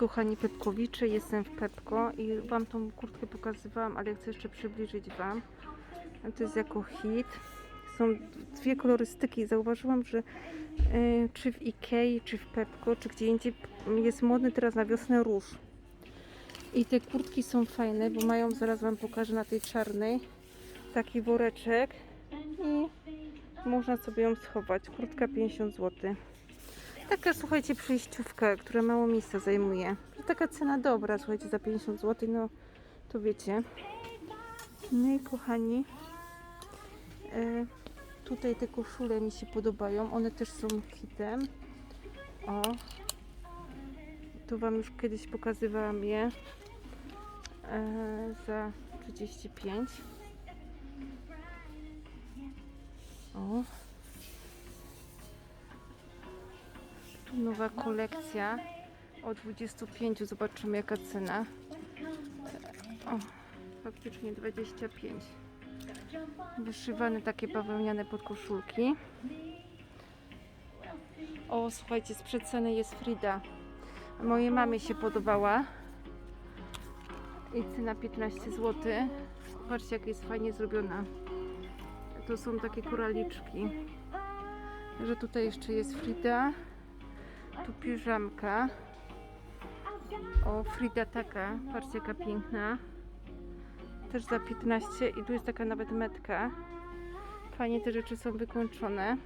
Kochani Pepkowicze, jestem w Pepko i Wam tą kurtkę pokazywałam, ale chcę jeszcze przybliżyć Wam. To jest jako hit. Są dwie kolorystyki. Zauważyłam, że e, czy w Ikei, czy w Pepko, czy gdzie indziej jest modny teraz na wiosnę róż. I te kurtki są fajne, bo mają, zaraz Wam pokażę na tej czarnej, taki woreczek i można sobie ją schować. Kurtka 50 zł. Taka, słuchajcie, przejściówka, która mało miejsca zajmuje. Taka cena dobra, słuchajcie, za 50 zł, no to wiecie. No i kochani, e, tutaj te koszule mi się podobają, one też są hitem. O, tu Wam już kiedyś pokazywałam je e, za 35. O, nowa kolekcja o 25. Zobaczymy jaka cena. O, faktycznie 25. Wyszywane takie bawełniane podkoszulki. O, słuchajcie, z przeceny jest Frida. Mojej mamie się podobała. I cena 15 zł. Patrzcie, jak jest fajnie zrobiona. To są takie koraliczki. Że tutaj jeszcze jest Frida. Tu piżamka. O, Frida taka. Patrzcie jaka piękna. Też za 15 i tu jest taka nawet metka. Fajnie te rzeczy są wykończone.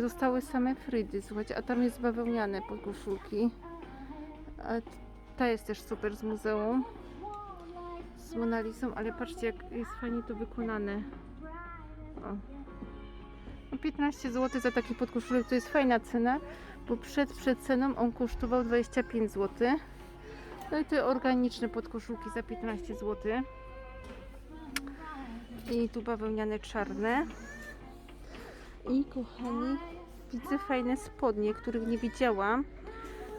Zostały same Fridy, słuchajcie, a tam jest bawełniane podkoszulki. Ta jest też super z muzeum. Z Monalisą, ale patrzcie jak jest fajnie to wykonane. O. No 15 zł za taki podkoszulek to jest fajna cena, bo przed przeceną on kosztował 25 zł. No i te organiczne podkoszulki za 15 zł. I tu bawełniane czarne. I kochani, widzę fajne spodnie, których nie widziałam.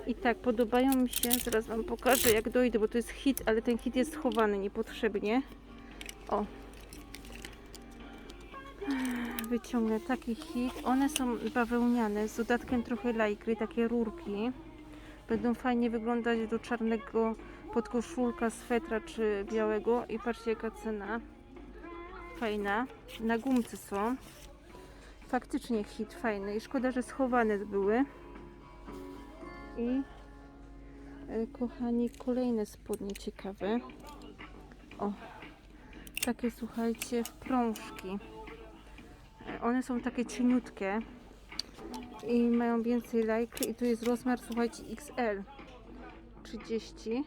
I tak, podobają mi się, zaraz Wam pokażę jak dojdę, bo to jest hit, ale ten hit jest schowany niepotrzebnie. O, wyciągnę taki hit. One są bawełniane z dodatkiem trochę lajkry, takie rurki. Będą fajnie wyglądać do czarnego podkoszulka, swetra czy białego. I patrzcie jaka cena. Fajna. Na gumce są. Faktycznie hit fajny. I szkoda, że schowane były. I e, kochani, kolejne spodnie ciekawe. O, takie słuchajcie, prążki. One są takie cieniutkie i mają więcej lajky i tu jest rozmiar, słuchajcie, XL 30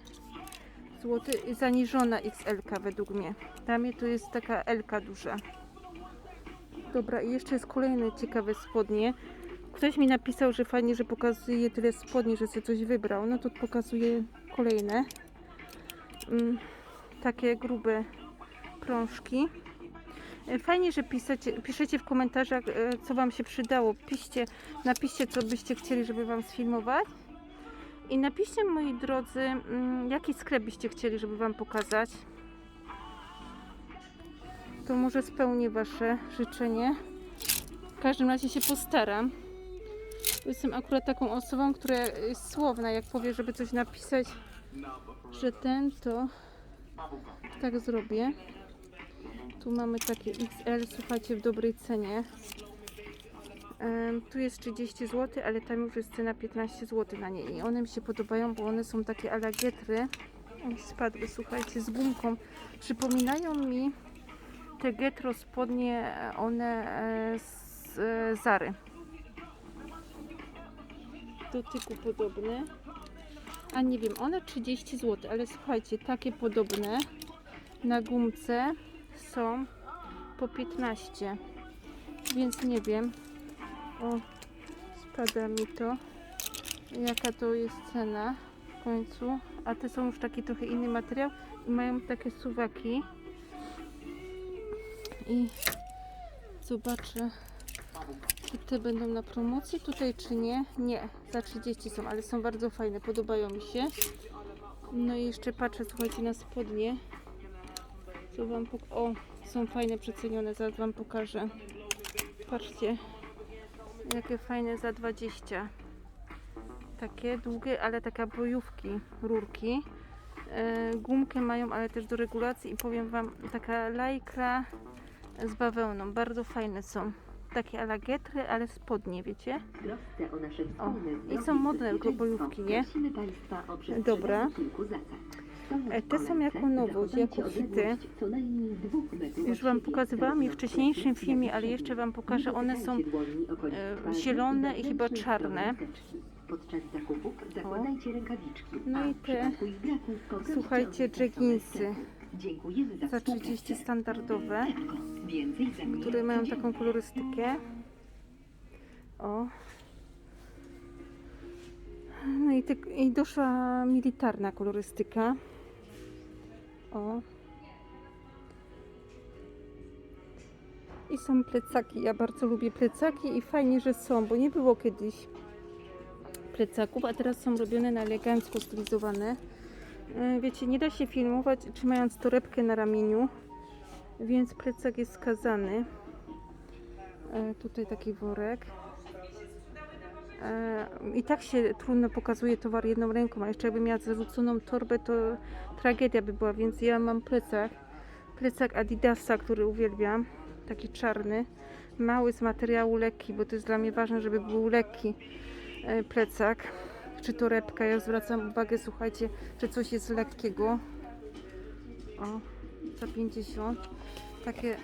zł zaniżona XL według mnie. Dla mnie to jest taka L duża. Dobra, i jeszcze jest kolejne ciekawe spodnie. Ktoś mi napisał, że fajnie, że pokazuje tyle spodni, że sobie coś wybrał. No to pokazuję kolejne. Mm, takie grube prążki. E, Fajnie, że piszecie, piszecie w komentarzach, e, co Wam się przydało. Piszcie, napiszcie, co byście chcieli, żeby Wam sfilmować. I napiszcie, moi drodzy, mm, jaki sklep byście chcieli, żeby Wam pokazać. To może spełnię Wasze życzenie. W każdym razie się postaram. Jestem akurat taką osobą, która jest słowna. Jak powie, żeby coś napisać, że ten, to tak zrobię. Tu mamy takie XL, słuchajcie, w dobrej cenie. Tu jest 30 zł, ale tam już jest cena 15 zł na nie. I one mi się podobają, bo one są takie alagietry. Spadły, słuchajcie, z gumką. Przypominają mi te getro spodnie, e, one e, z e, Zary. Dotyku podobne. A nie wiem, one 30 zł, ale słuchajcie, takie podobne na gumce są po 15 więc nie wiem. O spada mi to. Jaka to jest cena w końcu? A te są już taki trochę inny materiał i mają takie suwaki. I zobaczę czy te będą na promocji tutaj czy nie. Nie, za 30 są, ale są bardzo fajne, podobają mi się. No i jeszcze patrzę, słuchajcie, na spodnie co wam O, są fajne, przecenione, zaraz wam pokażę. Patrzcie, jakie fajne za 20. Takie długie, ale taka bojówki, rurki. E, gumkę mają, ale też do regulacji i powiem Wam, taka lajkra z bawełną. Bardzo fajne są. Takie alagetry, ale spodnie, wiecie? o i są modne bojówki, nie? Dobra. E, te są jako nowość, jako hity. Już Wam pokazywałam je w wcześniejszym wcześniej, filmie, ale jeszcze Wam pokażę. One są e, zielone i chyba czarne. Podczas zakupów zakładajcie rękawiczki, No i te, słuchajcie. Dziękujemy za, za 30 współpracę. standardowe, które mają taką kolorystykę. O. No i, te, i doszła militarna kolorystyka. O. I są plecaki. Ja bardzo lubię plecaki i fajnie, że są, bo nie było kiedyś plecaków, a teraz są robione na elegancko stylizowane. E, Wiecie, nie da się filmować trzymając torebkę na ramieniu, więc plecak jest skazany. E, Tutaj taki worek. E, I tak się trudno pokazuje towar jedną ręką, a jeszcze jakbym miała zarzuconą torbę, to tragedia by była, więc ja mam plecak. Plecak Adidasa, który uwielbiam, taki czarny, mały z materiału lekki, bo to jest dla mnie ważne, żeby był lekki e, plecak, czy torebka. Ja zwracam uwagę, słuchajcie, czy coś jest lekkiego. O, za 50. Takie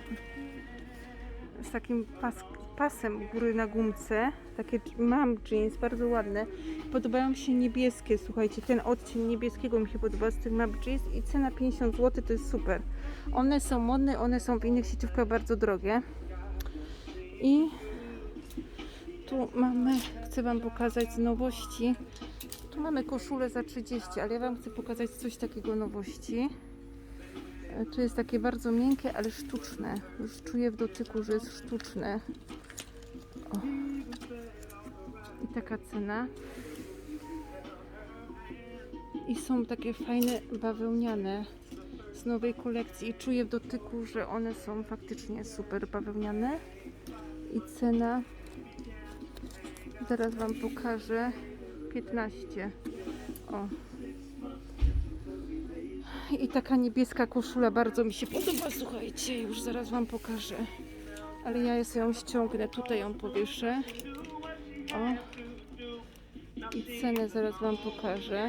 z takim pas, pasem u góry na gumce. Takie mam jeans, bardzo ładne. Podobają się niebieskie, słuchajcie, ten odcień niebieskiego mi się podoba z tych map jeans i cena 50 zł to jest super. One są modne, one są w innych sieciówkach bardzo drogie. I tu mamy, chcę Wam pokazać z nowości. Tu mamy koszulę za 30, ale ja Wam chcę pokazać coś takiego nowości. E, Tu jest takie bardzo miękkie, ale sztuczne. Już czuję w dotyku, że jest sztuczne. Taka cena. I są takie fajne bawełniane z nowej kolekcji. I czuję w dotyku, że one są faktycznie super bawełniane. I cena, zaraz Wam pokażę, 15. O. I taka niebieska koszula bardzo mi się podoba, słuchajcie, już zaraz Wam pokażę. Ale ja sobie ją ściągnę, tutaj ją powieszę. Cenę zaraz Wam pokażę.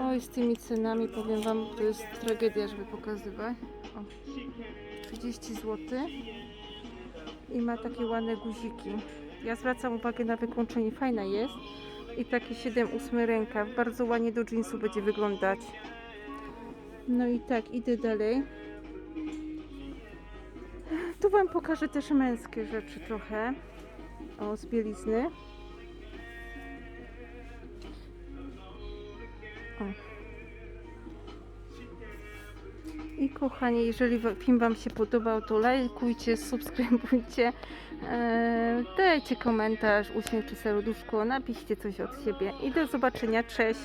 Oj, z tymi cenami powiem Wam, to jest tragedia, żeby pokazywać. O. 30 zł. I ma takie ładne guziki. Ja zwracam uwagę na wykończenie, fajna jest. I taki 7-8 rękaw, bardzo ładnie do jeansu będzie wyglądać. No i tak, idę dalej. Tu Wam pokażę też męskie rzeczy trochę. O, z bielizny. O. I kochani, jeżeli film Wam się podobał, to lajkujcie, subskrybujcie, e, dajcie komentarz, uśmiech czy serduszko, napiszcie coś od siebie i do zobaczenia, cześć!